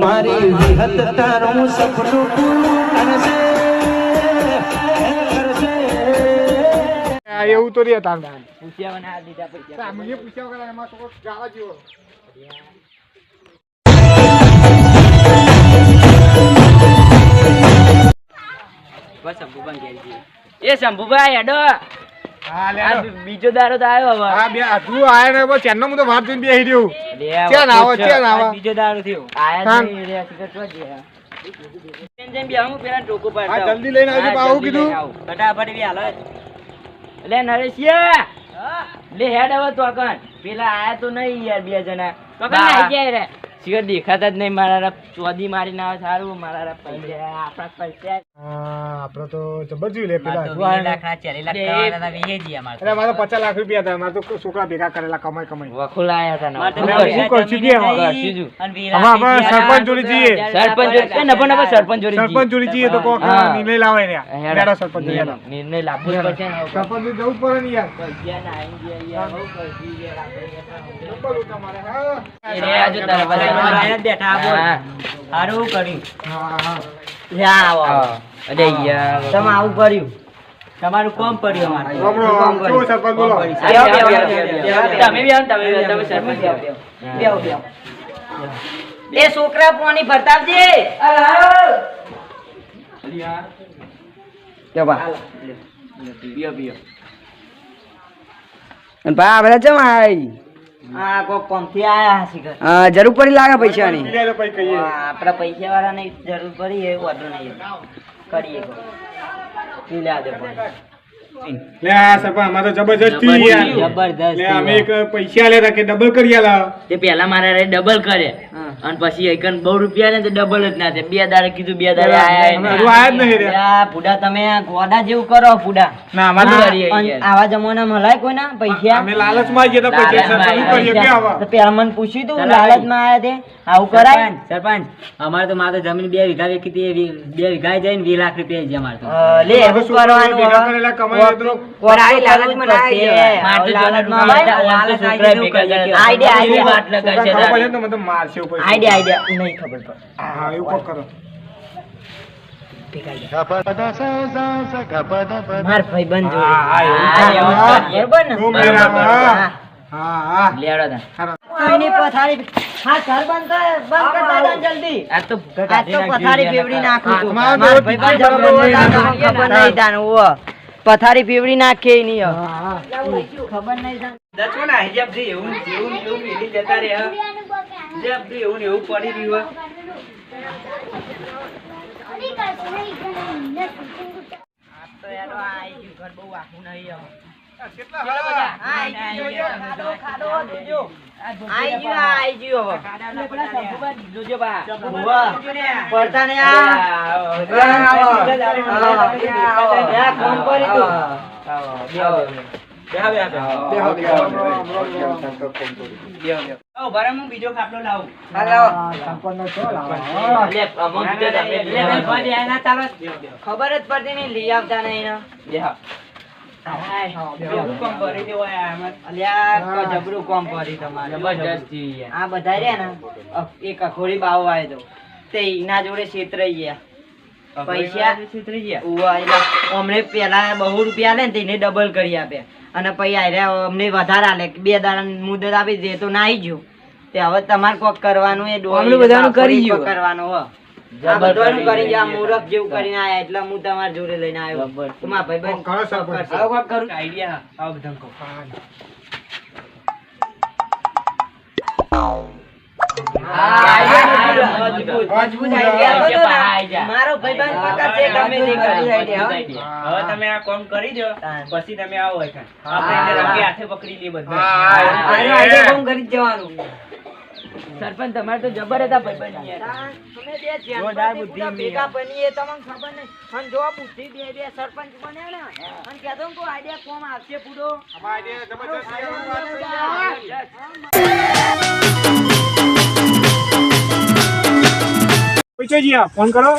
મારી વિહત તારું સપનું પૂરું કરશે એવું તો રહ્યા તાર પૂછ્યા મને આ દીધા પૈસા. મને પૂછ્યા વગર એમાં તો ગાવા જેવો. બસ. એ શંભુભાઈ હેડો. હા લે બીજો દારો તો આવ્યો હવે. હા બે તું આયા ને બસ ચેનનો હું તો વાત જોઈને બેહી રહ્યો. લે ક્યાં આવો. ક્યાં આવો? બીજો દારૂ થયો આયા. રે, ટિકટ તો જે છે. જેમ જેમ બેહું પેલા ટોકો પાડતા આ જલ્દી લઈને આવજો, હા, બા, આવું જલ્દી કીધું? ફટાફટ બી હાલો લે નરેશિયા લે હેડ હવે તો કણ પેલા આયા તો નહીં યાર બે જણા તો કણ આઈ ગયા રે શિખર દેખાતા જ નહીં મારા ચોદી મારી ના સારું મારા પૈસા આપણા પૈસા હા આપણે તો જબર જોઈ લે પેલા મારે તો શું આયા ને? અરે મારે તો. પચાસ લાખ રૂપિયા હતા મારે તો છોકરા ભેગા કરેલા કમાઈ કમાઈ. વખોલ આયા હતા મારે તો શું કરશું કે હવે? સરપંચ જોડી જઈએ. સરપંચ જોડી નભો નભો સરપંચ જોડી સરપંચ જોડી જઈએ તો કોક નિર્ણય લાવે ને હેડો. સરપંચ જોડી. નિર્ણય લાવવો પડશે સરપંચ જવું પડે ને યાર. પૈસા ના આઈ ગયા યાર, બોલું તમારે હા? હા. હા. હા હા. તમારું કોમ પડ્યું અમારે. સરપંચ બોલો બી છોકરા પાણી ભરતાવજે પીઓ, પીઓ. આ કોક કોમથી આયા હશે ઘર. જરૂર પડી લાગે પૈસાની આપણા પૈસા વાળા ને જરૂર પડી એ વધુ નહીં કરીએ કોક. દે પાણી. લે આ સરપંચ અમારે જબરજસ્ત થઈ યાર. જબરદસ્ત લે અમે એક પૈસા આલ્યા હતા ડબલ કરી આલા. તે પેલા મારા હારે ડબલ કરે. અને પછી એકન બહુ રૂપિયા ને તો ડબલ જ ના થાય. બે દાડે કીધું બે દાડે આયા હજુ આયા જ નહીં રે આ ફૂડા તમે આ ગોડા જેવું કરો ફૂડા. ના અમારે ના. તો- કરીએ અન- યાર. આવા જમાના મલાય કોઈ ના પૈસા? અમે લાલચમાં આવીએ તો પૈસા સરપંચ કરીએ કે આવા? તો પેલા મને પૂછ્યું તું લાલચમાં આયા તે? આવું કરાય? સરપંચ અમારે તો મારે જમીન બે વીઘા વેચી હતી, બે વીઘા જાય વી લાખ રૂપિયા છે અમારે તો. લે શું કરવાનું ભેગા હવે? કરેલા કમાઈ જલ્દી. આ તો પથારી ફેવડી નાખું. ખબર નહીં. પથારી પીવડી નાખે નહીં હવે. હા, હા. ખબર નહીં તાન. તો યાર આ આઈ ગયું ઘર બહુ આખું નહીં હવે. હા, આઈ ગયું જોજો. ખાડો, ખાડો જોજો. લાવો. ખબર જ પડતી નહીં લઈ આવતા નહીં ને. બેહો. ને રૂપિયા લે ને તેને ડબલ કરી આપ્યા અને પછી આર્યા અમને વધારે આલે. બે દાડા મુદત આપી દે તો નાઈ ગયું. તે હવે તમારે કોક કરવાનું એ ડોહા બધાનું કરી કોક કરવાનું હો. આ જબર બધાનું કરી કરી ગયા ગયું. મૂરખ જેવું કરીને આયા એટલે હું તમારા જોડે લઈને આવ્યો જબર. તો મારા કરો સરપંચ. આવો કાંઈક કરું. આઈડિયા આવો બધાને કહો. હા, મજબૂત. મજબૂત આઈડિયા હતો ને? આઈ જા. મારો ભાઈબંધ પકડશે ગમે તે કરી હવે તમે આ કોમ કરી દો પછી તમે આવો. આપણે રંગે હાથે પકડી લઈએ બધા કોમ કરી જવાનું સરપંચ તમારે તો જબર હતા ભાઈબંધ તમે બે જેમ જોરદાર બુદ્ધિ ભેગા બનીએ તમને ખબર નહીં. અને જો બુદ્ધિ બે બે સરપંચ બને ને અને કહેતો કો આઈડિયા કોમ આવશે પૂરો? અમારે જે જબરજસ્ત છે, પૈસા જીયા, ફોન કરો.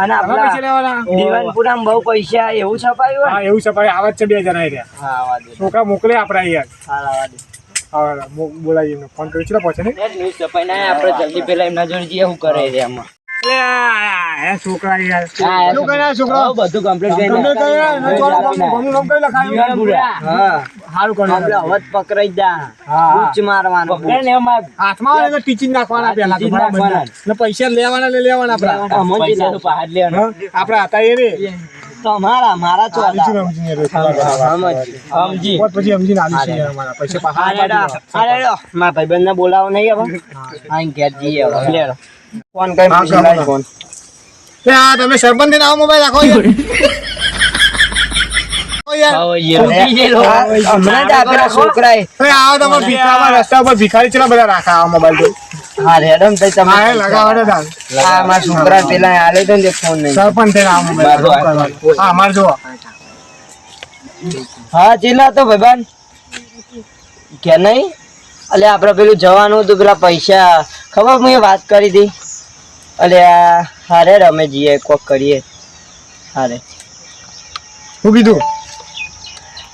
અને લેવાના? દીવાનપુરામાં બહુ પૈસા એવું છપાયું હા એવું છે ભાઈ આવા જ છે બે જણા રહ્યા. હા છોકરા મોકલે આપડા યાર. હા આવા દે હવે એમને ફોન કર્યો. છે પહોંચે ને ન્યૂઝ છપાઈ ના આપણે જલ્દી પેલા એમના જોડે જઈએ શું કરે છે છોકરા યાર. છોકરા? બધું કરી. આપણે અવાજ પકડાઈ જા. ઉચ્ચ મારવાનો પકડે ને એમાં હાથમાં આવે તો ટીચિંગ નાખવાના પહેલા બરાબર. નાખવાના. ને પૈસા લેવાના ને લેવાના આપણા. પૈસા તો પહાડ લેવાના. હા, હતા એ રે તમારા મારા રે. સમજી પછી સમજીને આલી છે મારા પૈસા પાછા અરે દેવા. મારા ભાઈબંધ ને બોલાવો નહીં હવે. અહીં ઘેર જઈએ હવે. લેડો. ફોન કઈ કરો. ફોન એ આ તમે સરપંચ ને આવો મોબાઈલ રાખો યાર. છોકરા આવો રસ્તા ઉપર ભિખારી ચલા બધા રાખા મોબાઈલ હા રેડમ તમે હા લગાવડે તાર. આ મારા છોકરા પેલા આલે તો ને ફોન નહીં. સરપંચ થઈને આ. હા અમારે જો હા ચેલા તો ભાઈબાન કે નહીં? અલે આપડે પેલું જવાનું હતું પેલા પૈસા. ખબર મેં વાત કરી હતી? અલે હારે રમે જઈએ કોક કરીએ. હારે શું કીધું?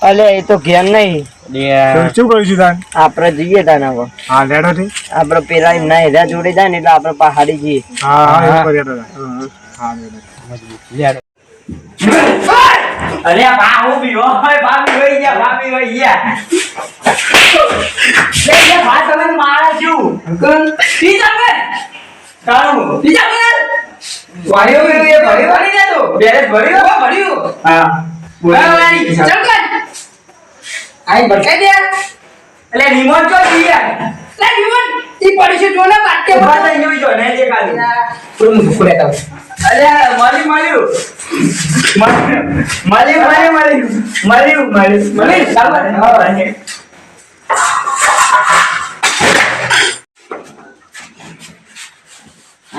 અલે એ તો ઘેર નહીં. શું કર્યું છું તાન? આપડે જઈએ તાના પર હા લેડો થી? આપડે પેલા એમના હેરા જોડે જાય ને એટલે આપણે પહાડી જઈએ. હા હા એવું કરીએ હા લેડો. અરે બા હું બીવો હોય ભાભી વહી ગયા ભાભી વહી ગયા. લે લે ભા તમે મારા છું તી તમે તારું. તી તમે વાળ્યો એ ભર્યો ભરી દે તો. બેરેજ ભર્યો ભર્યો. હા. બોલા. ચલ કર આઈ ભટકાઈ દે એટલે રિમોટ જો દિયા લે રિમોટ. ઈ પડી છે જોને બાટકે ઊભા થઈ ગયો જો ને જે પૂરું મુખ ખુલે તાવ. અરે મળી મળ્યું મારી મળ્યું મળ્યું મળ્યું મળ્યું મળ્યું ચાલો. હા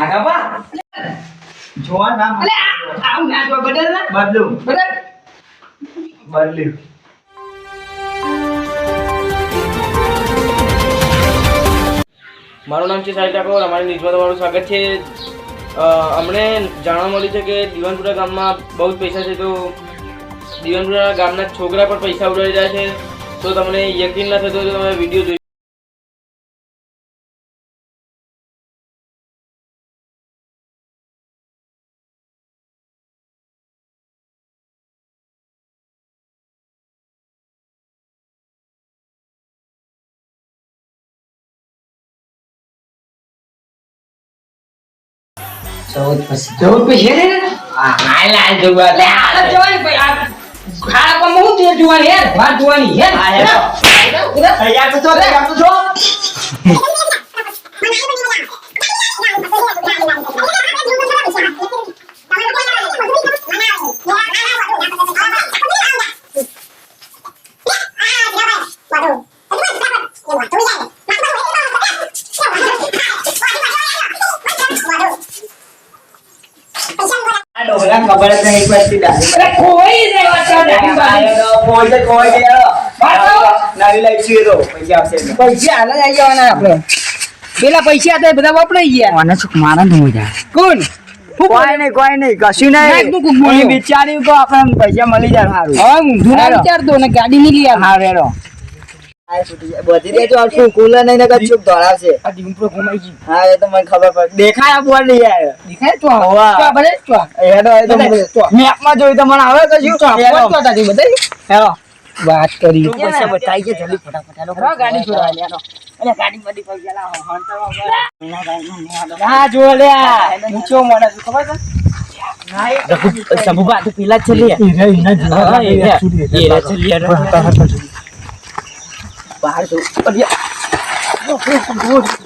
આગા બા જોવા નામ અલે આવ ના જો બદલ ના. બદલું. બદલ. બદલ્યું. મારું નામ છે સાહિલ ઠાકોર, અમારી ન્યૂઝમાં તમારું સ્વાગત છે. અમને જાણવા મળ્યું છે કે દીવાનપુરા ગામમાં બહુ જ પૈસા છે, તો દીવાનપુરા ગામના છોકરા પણ પૈસા ઉડાડી રહ્યા છે. તો તમને યકીન ના થતો તો તમે વીડિયો જોઈ ચૌદ પછી. રે હાલ હાલ જોવા લે આ જવાની ભાઈ આ ખાડા પર હું તે જોવાની યાર વાત જોવાની યાર તૈયાર તો છો તૈયાર તો છો આ ખબર જ નહીં પડતી. કોઈ રે વાત ડાબી બાજુ. આયો તો કોઈ તો કોઈ દે હેલો. બાળકો. નવી લાઈટ છે તો પૈસા આવશે પૈસા હાલ જ આવી જવાના આપણે પેલા પૈસા હતા બધા વપરાઈ ગયા મને શું મારા કોણ કોઈ નહીં કોઈ નહીં કશું. નહીં વિચાર્યું તો આપણે પૈસા મળી જાય સારું હવે ઊંધું ના. વિચારતો ને ગાડી નહીં લઈ હા રેડો બધી દેજો આટલું કુલર નહીં નકર ચૂપ દોડાવશે આ દીપડો ઘુમાઈ ગયું હા એ તો મને ખબર પડે દેખાય બોલ નહીં યાર દેખાય તો હોવા. ભલે તો હેડો એ તો બધાય, તો. જોઈ તો મને આવે કશું તો હેડો. તો તારી બધાય હેડો વાત કરી તું જલ્દી ફટાફટ ગાડી છોડાવ. હેડો. ગાડી બધી. ના જો લે નીચો મોડા ખબર છે શંભુબા તું પેલા જ ચલી લે. રે, ઈ ના જોવા. રે. છૂટી દે. એ રે છે લે.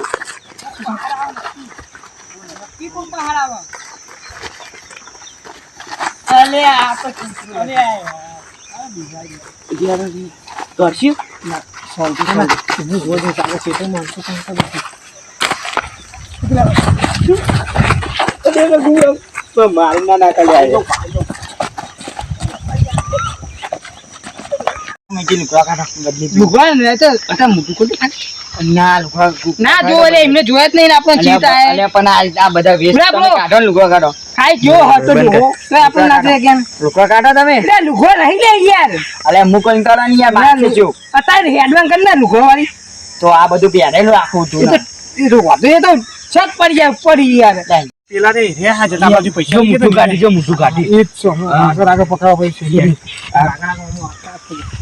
બહાર તો અલ્યા. અલે આ તો અલે કરશું મારું ના નાખા લે લુગવા ને તો અટા મોટું ના, ના જો લે એમને જોયા જ નહીં ચિંતા પણ આ- આ બધા વેસ્ટ તમે કાઢો ને કાઢો. ખાઈ જો હતો લુગો તો આપણને ના થાય કેમ? લુગડા કાઢો તમે. એટલે લુગો નહીં લે યાર. અલ્યા હું કોઈ કરો નહીં યાર બહાર જો. અત્યારે હેડવાન કર ને લુગો વાળી તો આ બધું પહેરેલું આખું તું એ તો વાંધો નહીં, એ તો છત પડી જાય પડી યાર. પેલા રે રે હા જતા બાજુ પૈસા જો મોટું કાઢી જો મોટું કાઢી. એ જ છો આગળ આગળ પકડવા પૈસા આગળ આગળ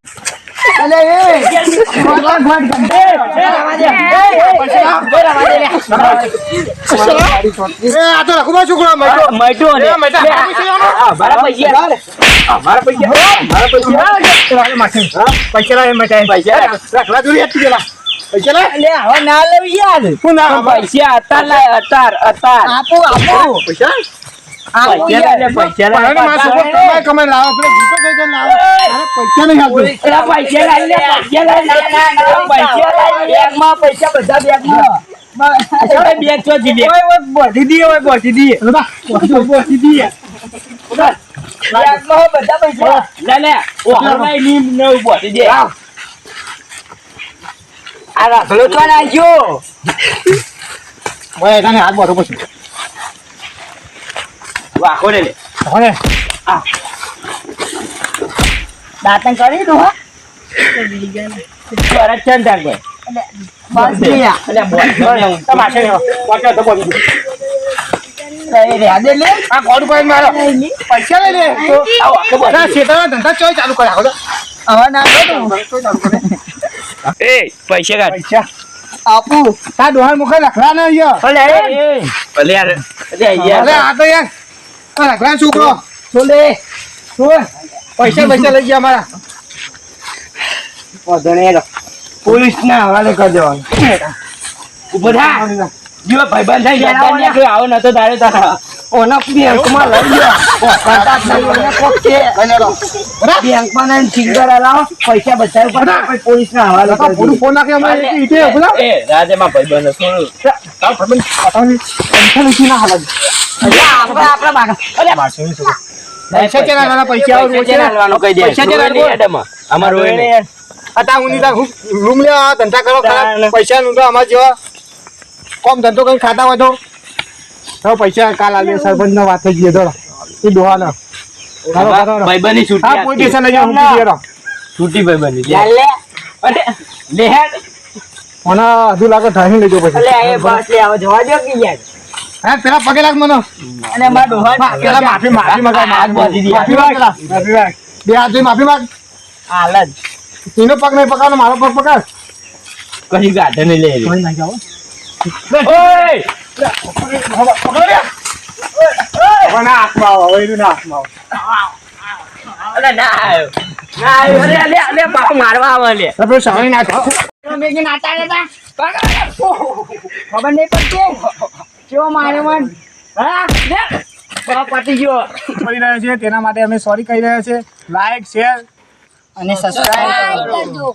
અરે એ! લી પેલા પૈસા એ આ તો રઘુભાઈ છોકરો મૈઠો. મૈટો ને. લે, મારા પૈસા. મારા પૈસા. મારા પૈસા. પૈસા લાગે મૈઠા. પૈસા. રાખલા દોરી હાથ પેલા. પૈસા લાગે લે હવે ના લેવી યાર. શું ના પૈસા અતાર લાય અતાર અતાર. આપો આપો. પૈસા? બધા બોધી બોધી બોધી બધા બોધી આ રાખલો તો ઓય હાથ બોલો પછી વાખો લે લે હવે દાતન કરી દો હા. પરત ચંદ તાર બસ ગયા. અલે બોલ તમાશે પૈસા તો બોલી એ રે આદે લે. આ કોડ કોઈ મારો? પૈસા લે ચાલુ ચાલુ કાઢ. આપું. તા ડોહાર મુખે લખલા ને એ અલે. યાર અલે. અરે આ તો યાર આ લખલા છોકરો તો લે શું પૈસા પૈસા લઈ ગયા મારા. પોલીસ ના હવાલે કરી દેવાનું. ઊભો થા. જીવો ભાઈબંધ થઈ ગયા ને. કોઈ આવો નતો તારે તારા ઓનો બેંકમાં લઈ ગયો. કરતા જ નહીં ઓને કોક છે. બેંકમાં ને સિંગર લાવો પૈસા બચાવ પર પોલીસ ના હવાલે કરી પૂરું ફોન નાખે અમે ઈટે બોલા એ રાજેમાં ભાઈબંધ છોડું તાર ફરમાન પતાવી પૈસા લઈ ના હાલ આપણે આપણે બાગ પૈસા કેના લાલા પૈસા આવું રોજ પૈસા કેના લાલવા? અમાર રોય અતા હું નીતા હું રૂમ લે ધંધા કરો પૈસા નું તો અમાર જેવા કોમ ધંધો કઈ ખાતા હોય તો. તો પૈસા કાલ આલે સરપંચ નો વાત થઈ ગઈ દોડો એ ડોહા ના હાલો હાલો. ભાઈબંધની છૂટી હા પોલીસ સ્ટેશન લઈ હું છૂટી ભાઈબંધની લે. અરે મને હજુ લાગે થાય લેજો પછી. અલે એ બસ લે આવો જવા દો કે યાર હા પેલા પગે લાગ મને. અને મારા ડોહા પેલા માફી માફી માંગ હાથ બાંધી દીધા. માફી માંગ. માફી માંગ. બે હાથ જોઈ માફી માંગ. હાલ જ. એનો પગ નહીં પકડવાનો મારો પગ પકડ. કઈ ગાઢ નહીં લે. કોઈ નાખી આવો ઓય! પકડો રે હવે ના હાથમાં આવો હવે એનું ના હાથમાં આવો. અલે ના આયો ના આયો અલે અલે અલે બાપ મારવા આવે લે આપણે સાણી ના થાવ ખબર નહીં પડતી. કેવો મારે મન? હા? પતી ગયો. કરી રહ્યા છે તેના માટે અમે સોરી કહી રહ્યા છે. લાઈક શેર અને સબસ્ક્રાઇબ કરજો.